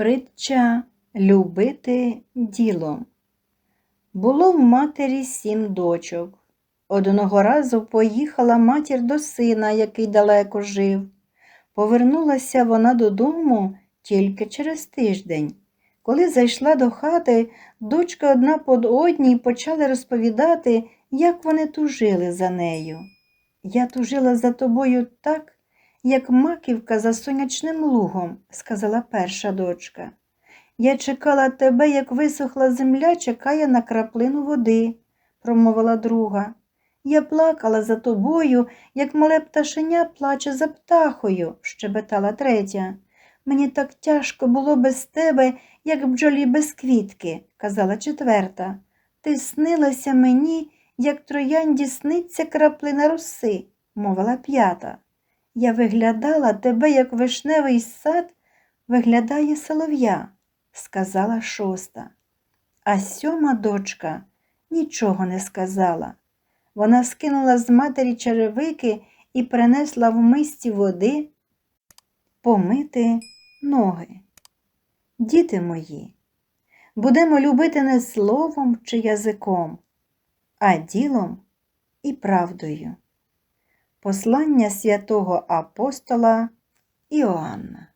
Притча любити ділом. Було в матері сім дочок. Одного разу поїхала матір до сина, який далеко жив. Повернулася вона додому тільки через тиждень. Коли зайшла до хати, дочки одна по одній почали розповідати, як вони тужили за нею. Я тужила за тобою так, як маківка за сонячним лугом, сказала перша дочка. Я чекала тебе, як висохла земля, чекає на краплину води, промовила друга. Я плакала за тобою, як мале пташеня плаче за птахою, щебетала третя. Мені так тяжко було без тебе, як бджолі без квітки, казала четверта. Ти снилася мені, як троянді сниться краплина роси, мовила п'ята. Я виглядала тебе, як вишневий сад виглядає солов'я, сказала шоста. А сьома дочка нічого не сказала. Вона скинула з матері черевики і принесла в мисці води помити ноги. Діти мої, будемо любити не словом чи язиком, а ділом і правдою. Послання святого апостола Іоанна